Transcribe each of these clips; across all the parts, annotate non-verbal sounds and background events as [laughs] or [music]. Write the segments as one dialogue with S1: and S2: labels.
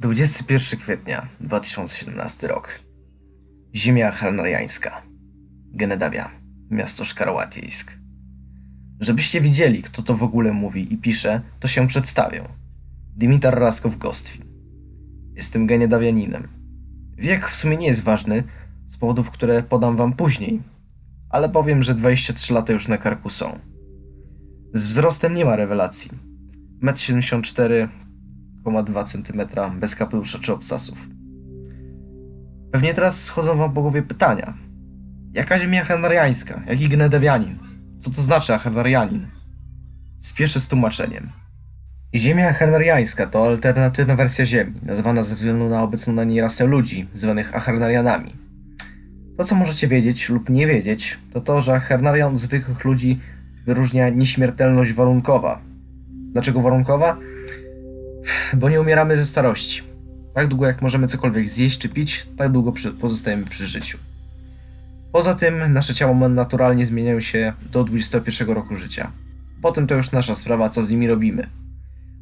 S1: 21 kwietnia 2017 rok. Ziemia harnariańska. Genedawia. Miasto Szkarłatieńsk. Żebyście widzieli, kto to w ogóle mówi i pisze, to się przedstawię. Dimitar Raskow Gostwin. Jestem genedawianinem. Wiek w sumie nie jest ważny, z powodów, które podam wam później, ale powiem, że 23 lata już na karku są. Z wzrostem nie ma rewelacji. 1,74 m, 2 cm bez kapelusza czy obsasów. Pewnie teraz schodzą wam po głowie pytania. Jaka ziemia harnariańska? Jaki genedawianin? Co to znaczy harnarianin? Spieszę z tłumaczeniem. Ziemia harnariańska to alternatywna wersja Ziemi, nazywana ze względu na obecną na niej rasę ludzi, zwanych Acharnarianami. To, co możecie wiedzieć lub nie wiedzieć, to to, że Acharnarian od zwykłych ludzi wyróżnia nieśmiertelność warunkowa. Dlaczego warunkowa? Bo nie umieramy ze starości. Tak długo jak możemy cokolwiek zjeść czy pić, tak długo przy, pozostajemy przy życiu. Poza tym nasze ciała naturalnie zmieniają się do 21 roku życia. Potem to już nasza sprawa, co z nimi robimy.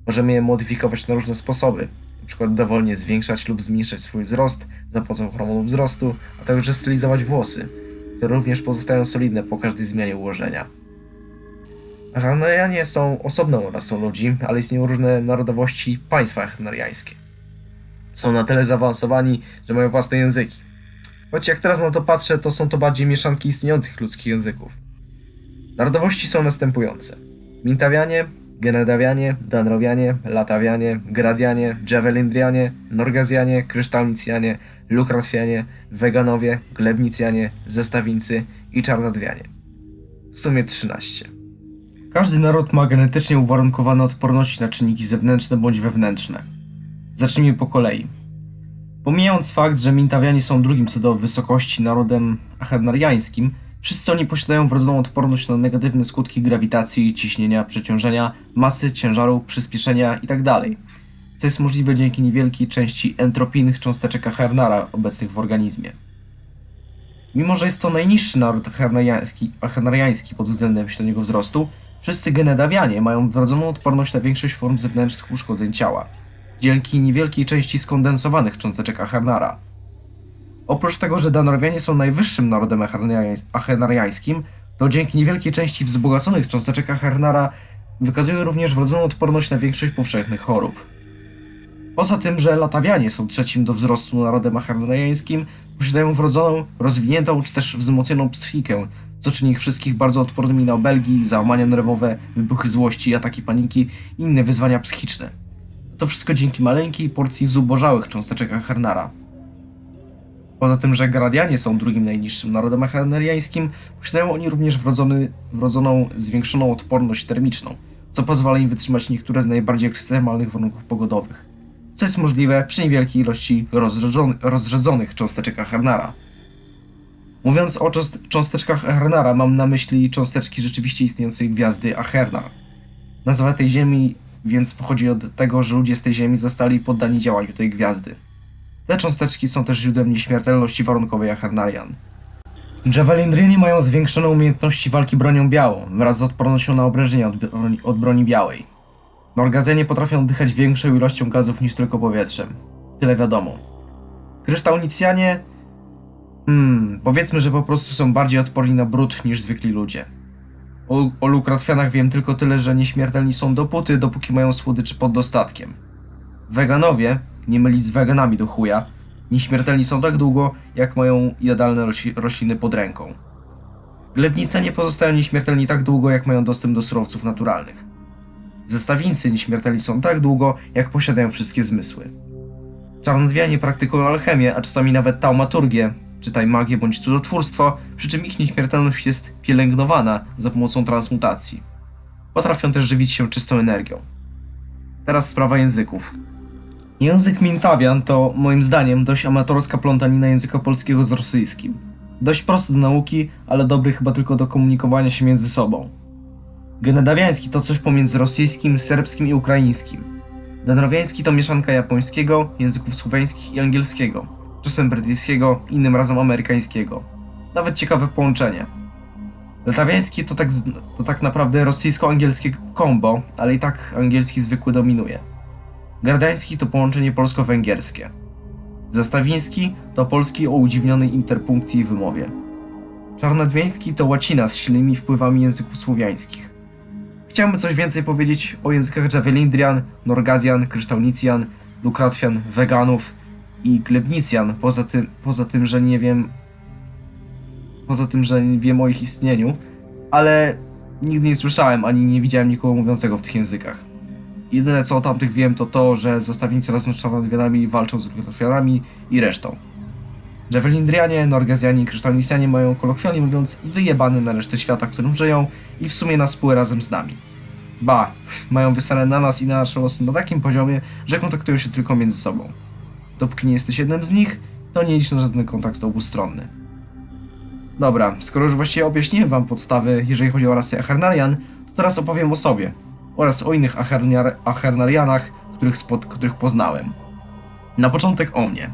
S1: Możemy je modyfikować na różne sposoby, np. dowolnie zwiększać lub zmniejszać swój wzrost za pomocą hormonu wzrostu, a także stylizować włosy, które również pozostają solidne po każdej zmianie ułożenia. Hanojanie są osobną rasą ludzi, ale istnieją różne narodowości i państwa hanoriańskie. Są na tyle zaawansowani, że mają własne języki. Choć jak teraz na to patrzę, to są to bardziej mieszanki istniejących ludzkich języków. Narodowości są następujące. Mintawianie, Genedawianie, Danrowianie, Latawianie, Gradianie, Javelindrianie, Norgazjanie, Kryształnicjanie, Lukratwianie, Weganowie, Glebnicjanie, Zestawińcy i Czarnodwianie. W sumie 13. Każdy naród ma genetycznie uwarunkowane odporności na czynniki zewnętrzne bądź wewnętrzne. Zacznijmy po kolei. Pomijając fakt, że Mintawianie są drugim co do wysokości narodem acharnariańskim, wszyscy oni posiadają wrodzoną odporność na negatywne skutki grawitacji, ciśnienia, przeciążenia, masy, ciężaru, przyspieszenia itd. Co jest możliwe dzięki niewielkiej części entropijnych cząsteczek acharnara obecnych w organizmie. Mimo, że jest to najniższy naród acharnariański pod względem średniego wzrostu, wszyscy genedawianie mają wrodzoną odporność na większość form zewnętrznych uszkodzeń ciała, dzięki niewielkiej części skondensowanych cząsteczek acharnara. Oprócz tego, że Danrowianie są najwyższym narodem acharnariańskim, to dzięki niewielkiej części wzbogaconych cząsteczek acharnara wykazują również wrodzoną odporność na większość powszechnych chorób. Poza tym, że Latawianie są trzecim do wzrostu narodem acharnariańskim, posiadają wrodzoną, rozwiniętą czy też wzmocnioną psychikę, co czyni ich wszystkich bardzo odpornymi na obelgi, załamania nerwowe, wybuchy złości, ataki paniki i inne wyzwania psychiczne. To wszystko dzięki maleńkiej porcji zubożałych cząsteczek acharnara. Poza tym, że Gradianie są drugim najniższym narodem acharnariańskim, posiadają oni również wrodzony, wrodzoną, zwiększoną odporność termiczną, co pozwala im wytrzymać niektóre z najbardziej ekstremalnych warunków pogodowych. Co jest możliwe przy niewielkiej ilości rozrzedzon- rozrzedzonych cząsteczek acharnara. Mówiąc o cząst- cząsteczkach Acharnara, mam na myśli cząsteczki rzeczywiście istniejącej gwiazdy Achernar. Nazwa tej ziemi więc pochodzi od tego, że ludzie z tej ziemi zostali poddani działaniu tej gwiazdy. Te cząsteczki są też źródłem nieśmiertelności warunkowej Acharnarian. Javelindriani mają zwiększone umiejętności walki bronią białą wraz z odpornością na obrażenia od, broni- od broni białej. Norgazjanie potrafią dychać większą ilością gazów niż tylko powietrzem. Tyle wiadomo. Kryształnicjanie... Hmm, powiedzmy, że po prostu są bardziej odporni na brud niż zwykli ludzie. O, o wiem tylko tyle, że nieśmiertelni są dopóty, dopóki mają słodyczy pod dostatkiem. Weganowie, nie mylić z weganami do chuja, nieśmiertelni są tak długo, jak mają jadalne rośli- rośliny pod ręką. Glebnice nie pozostają nieśmiertelni tak długo, jak mają dostęp do surowców naturalnych. Zestawińcy nieśmiertelni są tak długo, jak posiadają wszystkie zmysły. Czarnodwianie praktykują alchemię, a czasami nawet taumaturgię, czytaj magię bądź cudotwórstwo, przy czym ich nieśmiertelność jest pielęgnowana za pomocą transmutacji. Potrafią też żywić się czystą energią. Teraz sprawa języków. Język Mintawian to, moim zdaniem, dość amatorska plątanina języka polskiego z rosyjskim. Dość prosty do nauki, ale dobry chyba tylko do komunikowania się między sobą. Genedawiański to coś pomiędzy rosyjskim, serbskim i ukraińskim. Danrowiański to mieszanka japońskiego, języków słoweńskich i angielskiego, czasem brytyjskiego, innym razem amerykańskiego. Nawet ciekawe połączenie. Latawiański to tak, to tak naprawdę rosyjsko-angielskie kombo, ale i tak angielski zwykły dominuje. Gardański to połączenie polsko-węgierskie. Zestawiński to polski o udziwnionej interpunkcji i wymowie. Czarnodwieński to łacina z silnymi wpływami języków słowiańskich. Chciałbym coś więcej powiedzieć o językach Javelindrian, Norgazjan, Kryształnicjan, Lukratwian, Weganów i Glebnicjan, poza tym, poza tym, że nie wiem... Poza tym, że nie wiem o ich istnieniu, ale nigdy nie słyszałem ani nie widziałem nikogo mówiącego w tych językach. Jedyne co o tamtych wiem to to, że zestawieńcy razem z Czarnodwianami walczą z Lukratwianami i resztą. Javelindrianie, Norgazjanie i Kryształnicjanie mają kolokwialnie mówiąc wyjebane na resztę świata, którym żyją i w sumie na spół razem z nami. Ba, [laughs] mają wysane na nas i na nasze losy na takim poziomie, że kontaktują się tylko między sobą. Dopóki nie jesteś jednym z nich, to nie licz na żaden kontakt obustronny. Dobra, skoro już właściwie objaśniłem wam podstawy, jeżeli chodzi o rasę Achernarian, to teraz opowiem o sobie oraz o innych Acherniar- Achernarianach, których, spod- których poznałem. Na początek o mnie.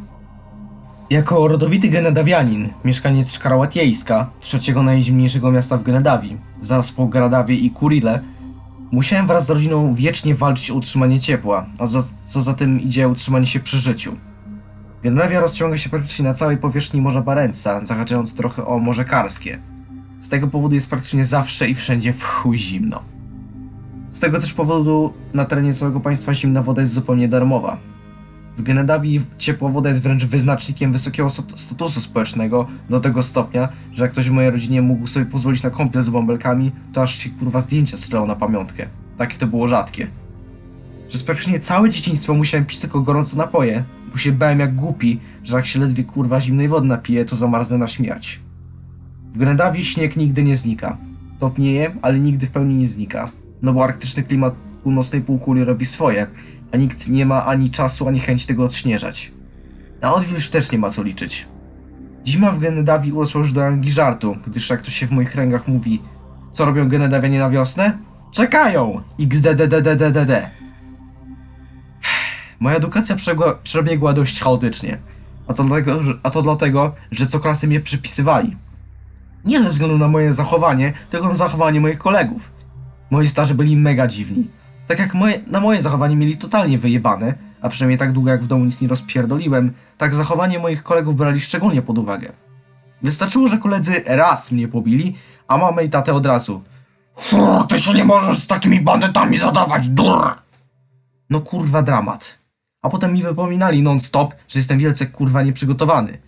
S1: Jako rodowity Genedawianin, mieszkaniec Szkarałatiejska, trzeciego najzimniejszego miasta w Genedawii, zaraz po Gradawie i Kurile, musiałem wraz z rodziną wiecznie walczyć o utrzymanie ciepła, a za, co za tym idzie utrzymanie się przy życiu. Genedawia rozciąga się praktycznie na całej powierzchni Morza Barenca, zahaczając trochę o Morze Karskie. Z tego powodu jest praktycznie zawsze i wszędzie w chuj zimno. Z tego też powodu na terenie całego państwa zimna woda jest zupełnie darmowa. W Genedawii ciepła woda jest wręcz wyznacznikiem wysokiego stat- statusu społecznego do tego stopnia, że jak ktoś w mojej rodzinie mógł sobie pozwolić na kąpiel z bąbelkami, to aż się kurwa zdjęcia strzelało na pamiątkę. Takie to było rzadkie. Przez praktycznie całe dzieciństwo musiałem pić tylko gorące napoje, bo się bałem jak głupi, że jak się ledwie kurwa zimnej wody napije, to zamarznę na śmierć. W Genedawii śnieg nigdy nie znika. Topnieje, ale nigdy w pełni nie znika. No bo arktyczny klimat północnej półkuli robi swoje, a nikt nie ma ani czasu, ani chęci tego odśnieżać. Na odwilż też nie ma co liczyć. Zima w Genedawii urosła już do rangi żartu, gdyż jak to się w moich kręgach mówi, co robią Genedawianie na wiosnę? Czekają! XDDDDDD. Moja edukacja przebiegła, przebiegła dość chaotycznie. A to, dlatego, że, a to dlatego, że co klasy mnie przypisywali. Nie ze względu na moje zachowanie, tylko na zachowanie moich kolegów. Moi starzy byli mega dziwni. Tak jak moje, na moje zachowanie mieli totalnie wyjebane, a przynajmniej tak długo jak w domu nic nie rozpierdoliłem, tak zachowanie moich kolegów brali szczególnie pod uwagę. Wystarczyło, że koledzy raz mnie pobili, a mamę i tatę od razu. "Fur, Ty się nie możesz z takimi bandytami zadawać, dur! No kurwa dramat. A potem mi wypominali non-stop, że jestem wielce kurwa nieprzygotowany.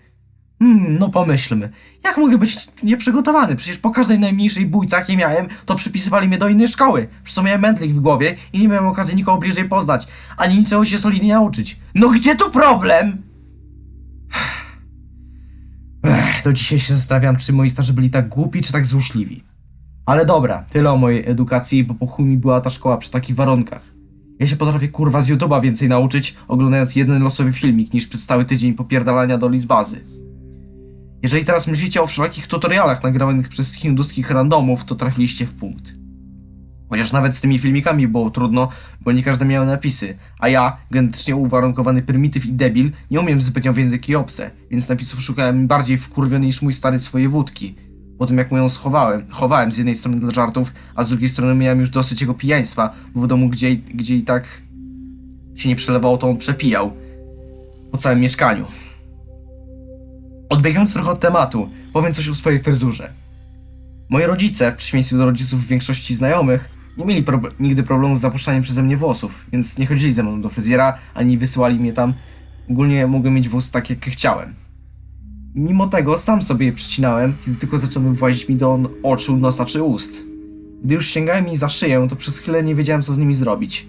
S1: Hmm, no pomyślmy. Jak mogę być nieprzygotowany? Przecież po każdej najmniejszej bójce, jakie miałem, to przypisywali mnie do innej szkoły. Przez co miałem mętlik w głowie i nie miałem okazji nikogo bliżej poznać, ani niczego się solidnie nauczyć. No gdzie tu problem? [sighs] Ech, do dzisiaj się zastanawiam, czy moi starzy byli tak głupi, czy tak złośliwi. Ale dobra, tyle o mojej edukacji, bo po chuj mi była ta szkoła przy takich warunkach. Ja się potrafię kurwa z YouTube'a więcej nauczyć, oglądając jeden losowy filmik, niż przez cały tydzień popierdalania do list bazy. Jeżeli teraz myślicie o wszelakich tutorialach nagranych przez hinduskich randomów, to trafiliście w punkt. Chociaż nawet z tymi filmikami było trudno, bo nie każdy miał napisy, a ja, genetycznie uwarunkowany prymityw i debil, nie umiem zbytnio w języki obce, więc napisów szukałem bardziej wkurwiony niż mój stary swoje wódki. Po tym jak mu ją schowałem, chowałem z jednej strony dla żartów, a z drugiej strony miałem już dosyć jego pijaństwa, bo w domu, gdzie, gdzie i tak się nie przelewało, to on przepijał. Po całym mieszkaniu. Odbiegając trochę od tematu, powiem coś o swojej fryzurze. Moi rodzice, w przeciwieństwie do rodziców większości znajomych, nie mieli prob- nigdy problemu z zapuszczaniem przeze mnie włosów, więc nie chodzili ze mną do fryzjera, ani wysyłali mnie tam. Ogólnie mogłem mieć włosy tak, jak chciałem. Mimo tego sam sobie je przycinałem, kiedy tylko zaczęły włazić mi do oczu, nosa czy ust. Gdy już sięgałem mi za szyję, to przez chwilę nie wiedziałem, co z nimi zrobić.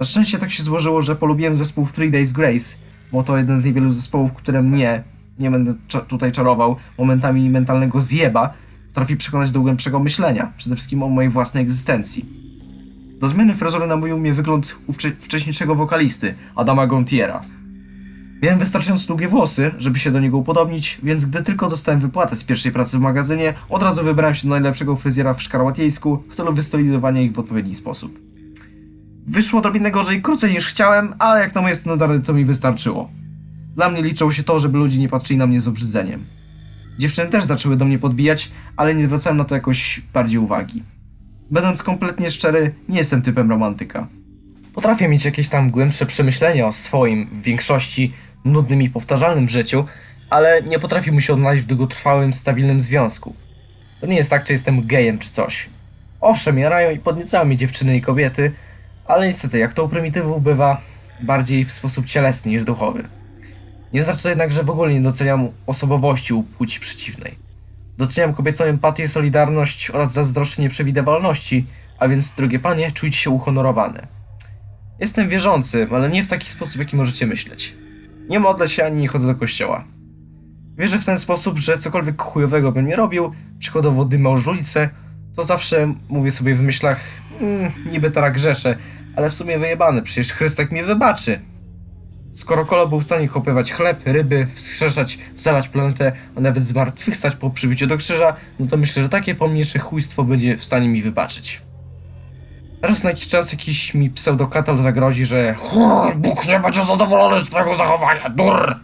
S1: Na szczęście tak się złożyło, że polubiłem zespół Three Days Grace, bo to jeden z niewielu zespołów, które mnie, nie będę cza- tutaj czarował, momentami mentalnego zjeba, potrafi przekonać do głębszego myślenia, przede wszystkim o mojej własnej egzystencji. Do zmiany fryzury namówił mnie wygląd wcześniejszego wokalisty, Adama Gontiera. Miałem wystarczająco długie włosy, żeby się do niego upodobnić, więc gdy tylko dostałem wypłatę z pierwszej pracy w magazynie, od razu wybrałem się do najlepszego fryzjera w Szkarłatiejsku w celu wystylizowania ich w odpowiedni sposób. Wyszło odrobinę gorzej krócej niż chciałem, ale jak na moje standardy to mi wystarczyło. Dla mnie liczyło się to, żeby ludzie nie patrzyli na mnie z obrzydzeniem. Dziewczyny też zaczęły do mnie podbijać, ale nie zwracałem na to jakoś bardziej uwagi. Będąc kompletnie szczery, nie jestem typem romantyka. Potrafię mieć jakieś tam głębsze przemyślenia o swoim, w większości nudnym i powtarzalnym życiu, ale nie potrafię mu się odnaleźć w długotrwałym, stabilnym związku. To nie jest tak, czy jestem gejem czy coś. Owszem, jarają i podniecają mnie dziewczyny i kobiety, ale niestety, jak to u prymitywów bywa, bardziej w sposób cielesny niż duchowy. Nie znaczy to jednak, że w ogóle nie doceniam osobowości u płci przeciwnej. Doceniam kobiecą empatię, solidarność oraz zazdroszczenie przewidywalności, a więc, drogie panie, czujcie się uhonorowane. Jestem wierzący, ale nie w taki sposób, jaki możecie myśleć. Nie modlę się ani nie chodzę do kościoła. Wierzę w ten sposób, że cokolwiek chujowego bym nie robił, przykładowo dymał żulicę, to zawsze mówię sobie w myślach, mm, niby teraz grzeszę, ale w sumie wyjebany, przecież Chrystek mnie wybaczy. Skoro Kolo był w stanie chopywać chleb, ryby, wskrzeszać, zalać planetę, a nawet zmartwychwstać po przybiciu do krzyża, no to myślę, że takie pomniejsze chujstwo będzie w stanie mi wybaczyć. Raz na jakiś czas jakiś mi pseudokatal zagrozi, że "Chrr, Bóg nie będzie zadowolony z twojego zachowania, dur!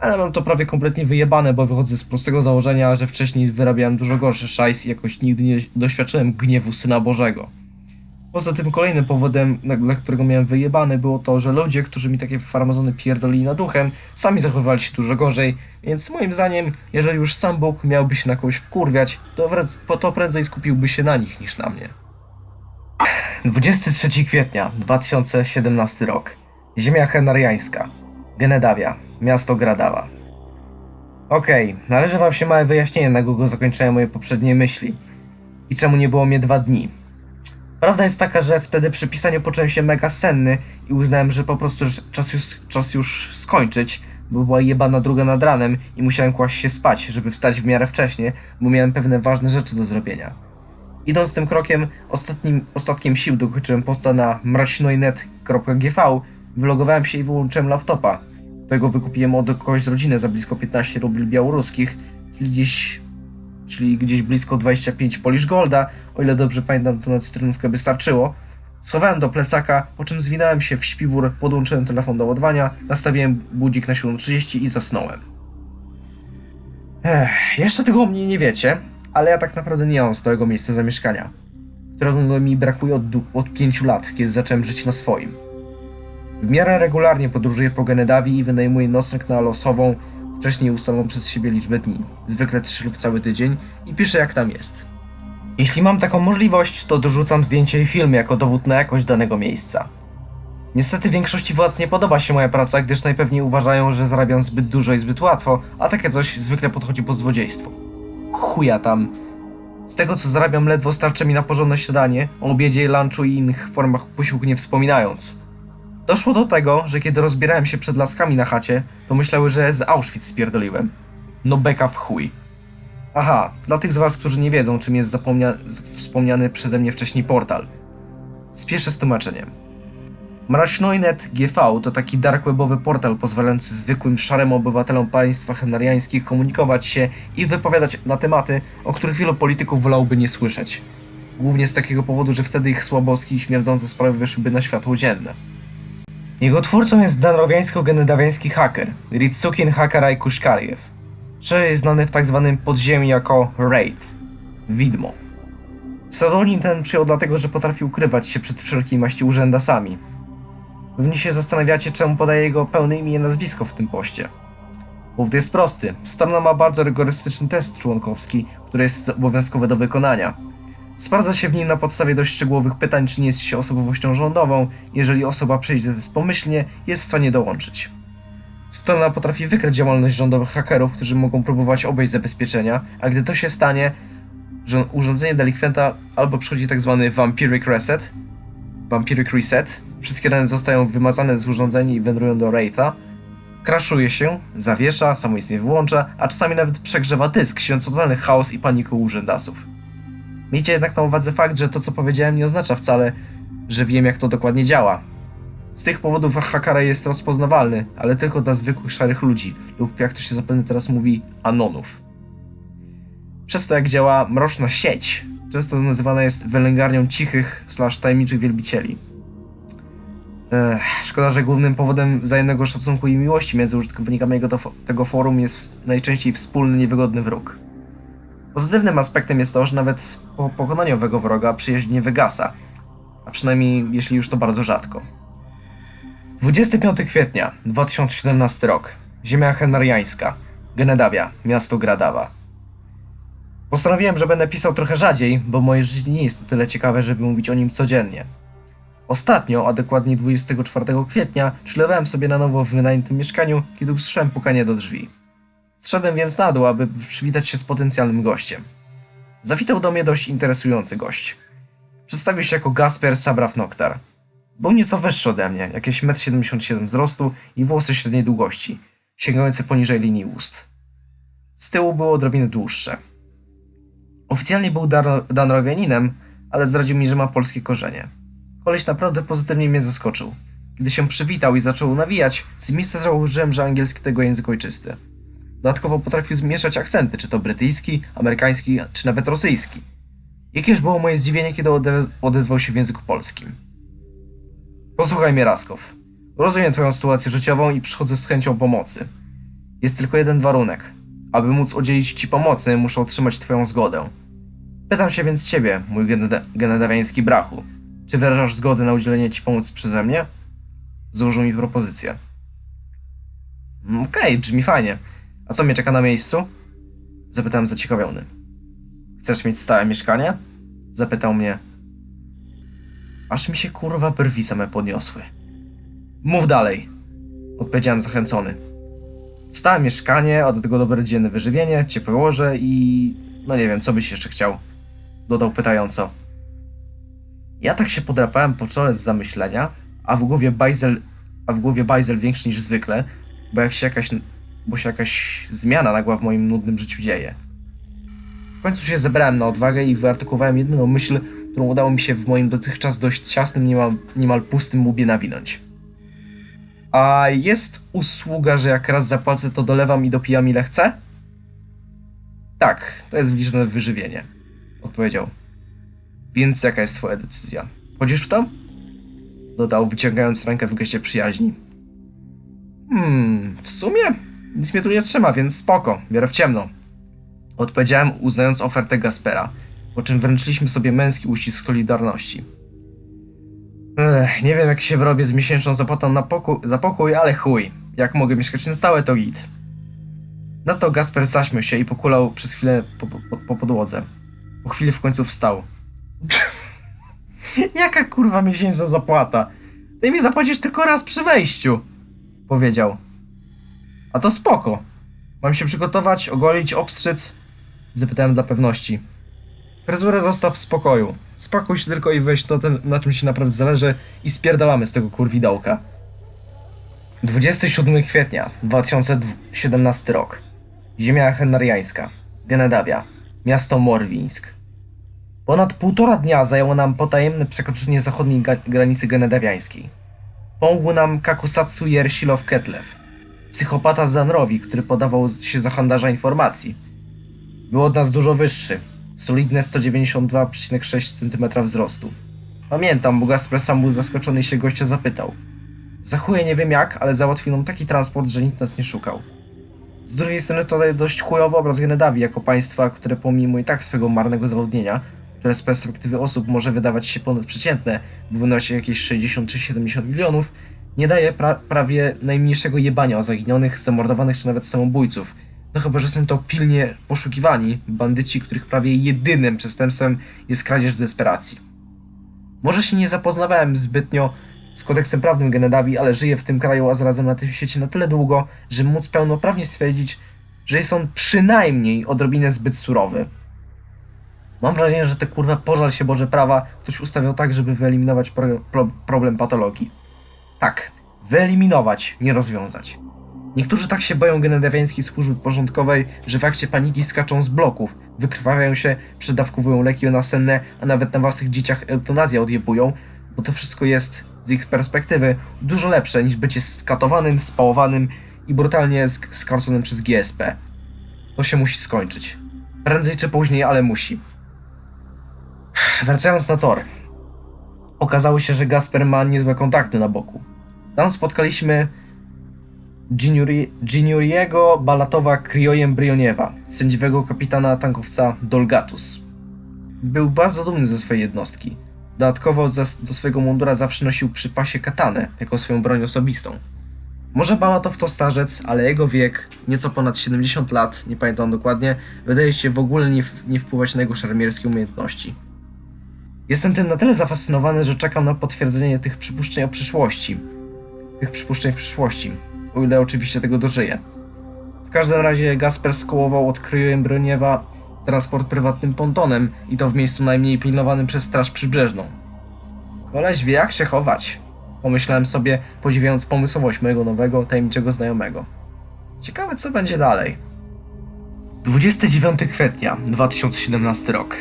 S1: Ale mam to prawie kompletnie wyjebane, bo wychodzę z prostego założenia, że wcześniej wyrabiałem dużo gorszy szajs i jakoś nigdy nie doświadczyłem gniewu Syna Bożego. Poza tym kolejnym powodem, na- dla którego miałem wyjebane, było to, że ludzie, którzy mi takie farmazony pierdolili nad duchem, sami zachowywali się dużo gorzej, więc moim zdaniem, jeżeli już sam Bóg miałby się na kogoś wkurwiać, to, to prędzej skupiłby się na nich niż na mnie. 23 kwietnia 2017 rok. Ziemia Henariańska. Genedawia. Miasto Gradawa. Okej, należy wam się małe wyjaśnienie, na kogo zakończyłem moje poprzednie myśli. I czemu nie było mnie dwa dni. Prawda jest taka, że wtedy przy pisaniu poczułem się mega senny i uznałem, że po prostu czas już, czas już skończyć, bo była jebana druga nad ranem i musiałem kłaść się spać, żeby wstać w miarę wcześnie, bo miałem pewne ważne rzeczy do zrobienia. Idąc tym krokiem, ostatnim ostatkiem sił dokończyłem posta na mracznojnet.gv, wylogowałem się i wyłączyłem laptopa. Tego wykupiłem od kogoś z rodziny za blisko 15 rubli białoruskich, czyli gdzieś, czyli gdzieś blisko 25 Polish Golda, o ile dobrze pamiętam, to na cytrynówkę by starczyło. Schowałem do plecaka, po czym zwinąłem się w śpiwór, podłączyłem telefon do ładowania, nastawiłem budzik na 7.30 i zasnąłem. Ech, jeszcze tego o mnie nie wiecie, ale ja tak naprawdę nie mam stałego miejsca zamieszkania, którego mi brakuje od, od 5 lat, kiedy zacząłem żyć na swoim. W miarę regularnie podróżuję po Genedawii i wynajmuję nocleg na losową, wcześniej ustaloną przez siebie liczbę dni, zwykle 3 lub cały tydzień, i piszę jak tam jest. Jeśli mam taką możliwość, to dorzucam zdjęcie i film jako dowód na jakość danego miejsca. Niestety większości władz nie podoba się moja praca, gdyż najpewniej uważają, że zarabiam zbyt dużo i zbyt łatwo, a takie coś zwykle podchodzi pod złodziejstwo. Chuja tam. Z tego co zarabiam ledwo starczy mi na porządne śniadanie, o obiedzie, lunchu i innych formach posiłku nie wspominając. Doszło do tego, że kiedy rozbierałem się przed laskami na chacie, to myślały, że z Auschwitz spierdoliłem. No beka w chuj. Aha, dla tych z was, którzy nie wiedzą, czym jest wspomniany przeze mnie wcześniej portal. Spieszę z tłumaczeniem. Mracznojnet GV to taki dark webowy portal pozwalający zwykłym szarym obywatelom państwa henariańskich komunikować się i wypowiadać na tematy, o których wielu polityków wolałby nie słyszeć. Głównie z takiego powodu, że wtedy ich słabowski i śmierdzące sprawy wyszłyby na światło dzienne. Jego twórcą jest danrowiańsko-genedawiański haker, Ritsukin Hakaraj Kuszkariew, szerzej znany w tak zwanym podziemi jako Wraith, widmo. Pseudonim ten przyjął dlatego, że potrafi ukrywać się przed wszelkiej maści urzędasami. Pewnie się zastanawiacie, czemu podaję jego pełne imię i nazwisko w tym poście. Powód jest prosty. Strona ma bardzo rygorystyczny test członkowski, który jest obowiązkowy do wykonania. Sprawdza się w nim na podstawie dość szczegółowych pytań, czy nie jest się osobowością rządową. Jeżeli osoba przejdzie test pomyślnie, jest w stanie dołączyć. Strona potrafi wykryć działalność rządowych hakerów, którzy mogą próbować obejść zabezpieczenia, a gdy to się stanie, urządzenie delikwenta albo przychodzi tak zwany vampiric reset, vampiric reset, wszystkie dane zostają wymazane z urządzenia i wędrują do Wraitha, kraszuje się, zawiesza, samoistnie wyłącza, a czasami nawet przegrzewa dysk, siedząc totalny chaos i panikę u urzędasów. Miejcie jednak na uwadze fakt, że to co powiedziałem nie oznacza wcale, że wiem jak to dokładnie działa. Z tych powodów Hakara jest rozpoznawalny, ale tylko dla zwykłych szarych ludzi, lub jak to się zapewne teraz mówi, anonów. Przez to jak działa mroczna sieć, często nazywana jest wylęgarnią cichych slash tajemniczych wielbicieli. Ech, szkoda, że głównym powodem wzajemnego szacunku i miłości między użytkownikami jego tego forum jest najczęściej wspólny, niewygodny wróg. Pozytywnym aspektem jest to, że nawet po pokonaniu owego wroga przyjaźń nie wygasa, A przynajmniej jeśli już to bardzo rzadko. 25 kwietnia 2017 rok. Ziemia henriańska. Genedawia, miasto Gradawa. Postanowiłem, że będę pisał trochę rzadziej, bo moje życie nie jest tyle ciekawe, żeby mówić o nim codziennie. Ostatnio, a dokładnie 24 kwietnia, chillowałem sobie na nowo w wynajętym mieszkaniu, kiedy usłyszałem pukanie do drzwi. Zszedłem więc na dół, aby przywitać się z potencjalnym gościem. Zawitał do mnie dość interesujący gość. Przedstawił się jako Gasper Sabraw Noktar. Był nieco wyższy ode mnie, jakieś 1,77 m wzrostu i włosy średniej długości, sięgające poniżej linii ust. Z tyłu było odrobinę dłuższe. Oficjalnie był dar- danrowianinem, ale zdradził mi, że ma polskie korzenie. Koleś naprawdę pozytywnie mnie zaskoczył. Gdy się przywitał i zaczął nawijać, z miejsca założyłem, że angielski tego język ojczysty. Dodatkowo potrafił zmieszać akcenty, czy to brytyjski, amerykański, czy nawet rosyjski. Jakież było moje zdziwienie, kiedy ode- odezwał się w języku polskim. Posłuchaj mnie, Raskow. Rozumiem twoją sytuację życiową i przychodzę z chęcią pomocy. Jest tylko jeden warunek. Aby móc udzielić ci pomocy, muszę otrzymać twoją zgodę. Pytam się więc ciebie, mój geneda- genedawiański brachu. Czy wyrażasz zgodę na udzielenie ci pomocy przeze mnie? Złożył mi propozycję. "Mm, Okej, brzmi fajnie. A co mnie czeka na miejscu? Zapytałem zaciekawiony. Chcesz mieć stałe mieszkanie? Zapytał mnie. Aż mi się kurwa brwi same podniosły. Mów dalej. Odpowiedziałem zachęcony. Stałe mieszkanie, a do tego dobre dzienne wyżywienie, ciepłe łoże i... no nie wiem, co byś jeszcze chciał. Dodał pytająco. Ja tak się podrapałem po czole z zamyślenia, a w głowie bajzel, a w głowie bajzel większy niż zwykle, bo jak się jakaś, bo się jakaś zmiana nagła w moim nudnym życiu dzieje. W końcu się zebrałem na odwagę i wyartykułowałem jedyną myśl, którą udało mi się w moim dotychczas dość ciasnym, niemal, niemal pustym łbie nawinąć. A jest usługa, że jak raz zapłacę, to dolewam i dopijam ile chcę? Tak, to jest wliczone w wyżywienie. Odpowiedział. Więc jaka jest twoja decyzja? Chodzisz w to? Dodał, wyciągając rękę w geście przyjaźni. Hmm, w sumie nic mnie tu nie trzyma, więc spoko, biorę w ciemno. Odpowiedziałem, uznając ofertę Gaspera, po czym wręczyliśmy sobie męski uścisk solidarności. Ech, nie wiem jak się wyrobię z miesięczną zapłatą na pokój, za pokój, ale chuj. Jak mogę mieszkać na stałe, to git. Na to Gasper zaśmiał się i pokulał przez chwilę po, po, po podłodze. Po chwili w końcu wstał. [laughs] Jaka kurwa miesięczna zapłata? Ty mi zapłacisz tylko raz przy wejściu, powiedział. A to spoko. Mam się przygotować, ogolić, obstrzyc? Zapytałem dla pewności. Fryzurę zostaw w spokoju. Spokój się tylko i weź to, na czym się naprawdę zależy i spierdalamy z tego kurwidołka. 27 kwietnia 2017 rok. Ziemia henriańska. Genedawia. Miasto Morwińsk. Ponad półtora dnia zajęło nam potajemne przekroczenie zachodniej granicy genedawiańskiej. Pomógł nam Kakusatsu Jersilow Ketlew, psychopata z Zanrowi, który podawał się za handlarza informacji. Był od nas dużo wyższy, solidne 192,6 cm wzrostu. Pamiętam, bo Gasper sam był zaskoczony i się gościa zapytał. Za chuje nie wiem jak, ale załatwił nam taki transport, że nikt nas nie szukał. Z drugiej strony to daje dość chujowy obraz Genedawii jako państwa, które pomimo i tak swego marnego zaludnienia, które z perspektywy osób może wydawać się ponadprzeciętne, bo wynosi jakieś 60 czy 70 milionów, nie daje pra prawie najmniejszego jebania o zaginionych, zamordowanych czy nawet samobójców. No chyba, że są to pilnie poszukiwani bandyci, których prawie jedynym przestępstwem jest kradzież w desperacji. Może się nie zapoznawałem zbytnio z kodeksem prawnym Genedawii, ale żyję w tym kraju, a zarazem na tym świecie na tyle długo, że móc pełnoprawnie stwierdzić, że jest on przynajmniej odrobinę zbyt surowy. Mam wrażenie, że te kurwa pożal się Boże prawa ktoś ustawiał tak, żeby wyeliminować pro, pro, problem patologii. Tak, wyeliminować, nie rozwiązać. Niektórzy tak się boją genedawiańskiej służby porządkowej, że w akcie paniki skaczą z bloków, wykrwawiają się, przedawkowują leki nasenne, a nawet na własnych dzieciach eutanazję odjebują, bo to wszystko jest, z ich perspektywy, dużo lepsze niż bycie skatowanym, spałowanym i brutalnie sk- skarconym przez GSP. To się musi skończyć. Prędzej czy później, ale musi. Wracając na tor. Okazało się, że Gasper ma niezłe kontakty na boku. Tam spotkaliśmy Giniuriego Balatowa Kriojem Brioniewa, sędziwego kapitana tankowca Dolgatus. Był bardzo dumny ze swojej jednostki. Dodatkowo do swojego mundura zawsze nosił przy pasie katanę, jako swoją broń osobistą. Może Balatow to starzec, ale jego wiek, nieco ponad 70 lat, nie pamiętam dokładnie, wydaje się w ogóle nie, nie wpływać na jego szermierskie umiejętności. Jestem tym na tyle zafascynowany, że czekam na potwierdzenie tych przypuszczeń o przyszłości. Tych przypuszczeń w przyszłości. O ile oczywiście tego dożyję. W każdym razie Gasper skołował od kryju Broniewa transport prywatnym pontonem i to w miejscu najmniej pilnowanym przez straż przybrzeżną. Koleś wie jak się chować. Pomyślałem sobie, podziwiając pomysłowość mojego nowego, tajemniczego znajomego. Ciekawe co będzie dalej. 29 kwietnia 2017 rok.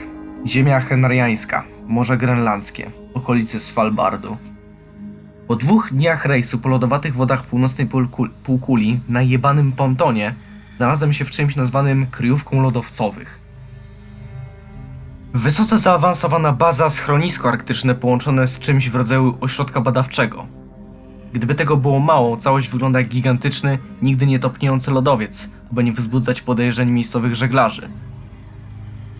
S1: Ziemia Henriańska, Morze Grenlandzkie, okolice Svalbardu. Po dwóch dniach rejsu po lodowatych wodach północnej półku- półkuli na jebanym pontonie znalazłem się w czymś nazwanym kryjówką lodowcowych. Wysoce zaawansowana baza schronisko arktyczne połączone z czymś w rodzaju ośrodka badawczego. Gdyby tego było mało, całość wygląda jak gigantyczny, nigdy nie topniejący lodowiec, aby nie wzbudzać podejrzeń miejscowych żeglarzy.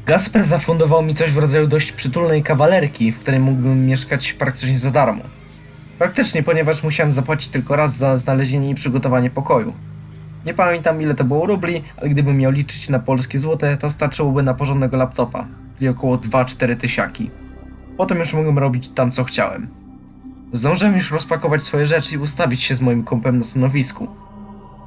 S1: Gasper zafundował mi coś w rodzaju dość przytulnej kawalerki, w której mógłbym mieszkać praktycznie za darmo. Praktycznie, ponieważ musiałem zapłacić tylko raz za znalezienie i przygotowanie pokoju. Nie pamiętam ile to było rubli, ale gdybym miał liczyć na polskie złote, to starczyłoby na porządnego laptopa, czyli około 2-4 tysiaki. Potem już mogłem robić tam co chciałem. Zdążyłem już rozpakować swoje rzeczy i ustawić się z moim kompem na stanowisku.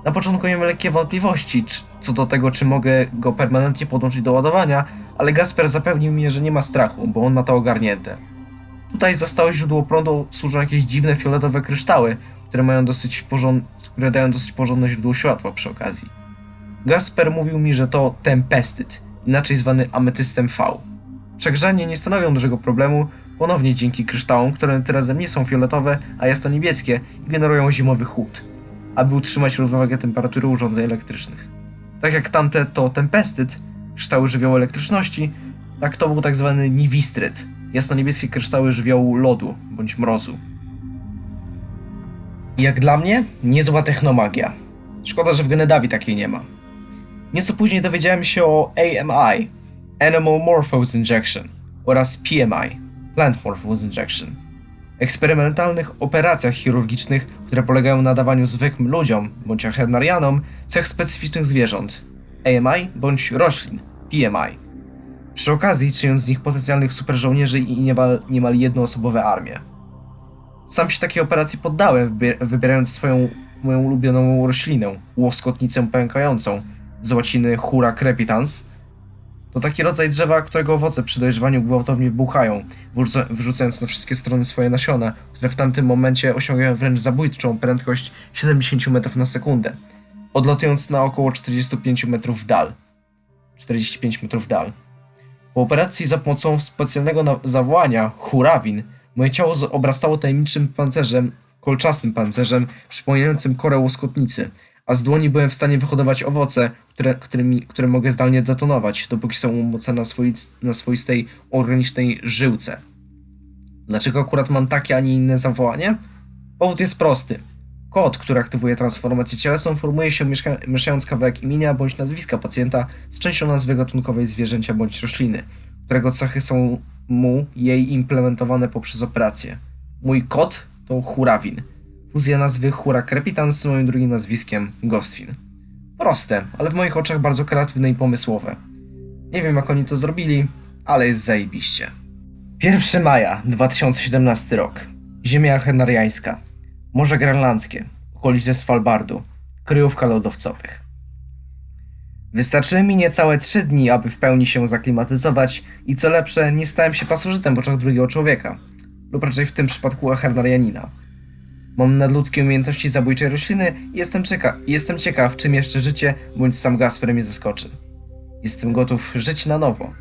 S1: Na początku miałem lekkie wątpliwości co do tego, czy mogę go permanentnie podłączyć do ładowania, ale Gasper zapewnił mnie, że nie ma strachu, bo on ma to ogarnięte. Tutaj za stałe źródło prądu służą jakieś dziwne fioletowe kryształy, które mają dosyć porząd... które dają dosyć porządne źródło światła przy okazji. Gasper mówił mi, że to tempestyd, inaczej zwany ametystem V. Przegrzanie nie stanowią dużego problemu, ponownie dzięki kryształom, które tym razem nie są fioletowe, a jest to niebieskie i generują zimowy chłód, aby utrzymać równowagę temperatury urządzeń elektrycznych. Tak jak tamte to tempestyd, kryształy żywiołu elektryczności, tak to był tak zwany niwistryt, jasno-niebieskie kryształy żywiołu lodu bądź mrozu. Jak dla mnie, niezła technomagia. Szkoda, że w Genedawi takiej nie ma. Nieco później dowiedziałem się o AMI, Animal Morphose Injection, oraz PMI, Plant Morphose Injection. Eksperymentalnych operacjach chirurgicznych, które polegają na dawaniu zwykłym ludziom bądź Ahenarianom cech specyficznych zwierząt, AMI bądź roślin, PMI. Przy okazji czyniąc z nich potencjalnych superżołnierzy i niemal, niemal jednoosobowe armie. Sam się takiej operacji poddałem, wybier- wybierając swoją moją ulubioną roślinę, łoskotnicę pękającą, z łaciny Hura crepitans. To taki rodzaj drzewa, którego owoce przy dojrzewaniu gwałtownie wyrzuca- wyrzucając na wszystkie strony swoje nasiona, które w tamtym momencie osiągają wręcz zabójczą prędkość 70 metrów na sekundę, odlatując na około 45 metrów w dal. 45 metrów w dal. Po operacji za pomocą specjalnego zawołania Hurawin moje ciało obrastało tajemniczym pancerzem, kolczastym pancerzem przypominającym korę łoskotnicy, a z dłoni byłem w stanie wyhodować owoce, które, którymi, które mogę zdalnie detonować, dopóki są umocone na, swoic, na swoistej organicznej żyłce. Dlaczego akurat mam takie, a nie inne zawołanie? Powód jest prosty. Kod, który aktywuje transformację cielesną, formuje się mieszając kawałek imienia bądź nazwiska pacjenta z częścią nazwy gatunkowej zwierzęcia bądź rośliny, którego cechy są mu jej implementowane poprzez operację. Mój kod to Hurawin. Fuzja nazwy Hura Crepitans z moim drugim nazwiskiem Ghostfin. Proste, ale w moich oczach bardzo kreatywne i pomysłowe. Nie wiem jak oni to zrobili, ale jest zajebiście. 1 maja 2017 rok. Ziemia Henariańska. Morze Grenlandzkie. Okolice Svalbardu. Kryjówka lodowcowych. Wystarczyły mi niecałe trzy dni, aby w pełni się zaklimatyzować i co lepsze, nie stałem się pasożytem w oczach drugiego człowieka. Lub raczej w tym przypadku Hernarianina. Mam nadludzkie umiejętności zabójczej rośliny i jestem, cieka- jestem ciekaw, czym jeszcze życie bądź sam Gasper mnie zaskoczy. Jestem gotów żyć na nowo.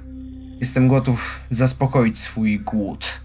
S1: Jestem gotów zaspokoić swój głód.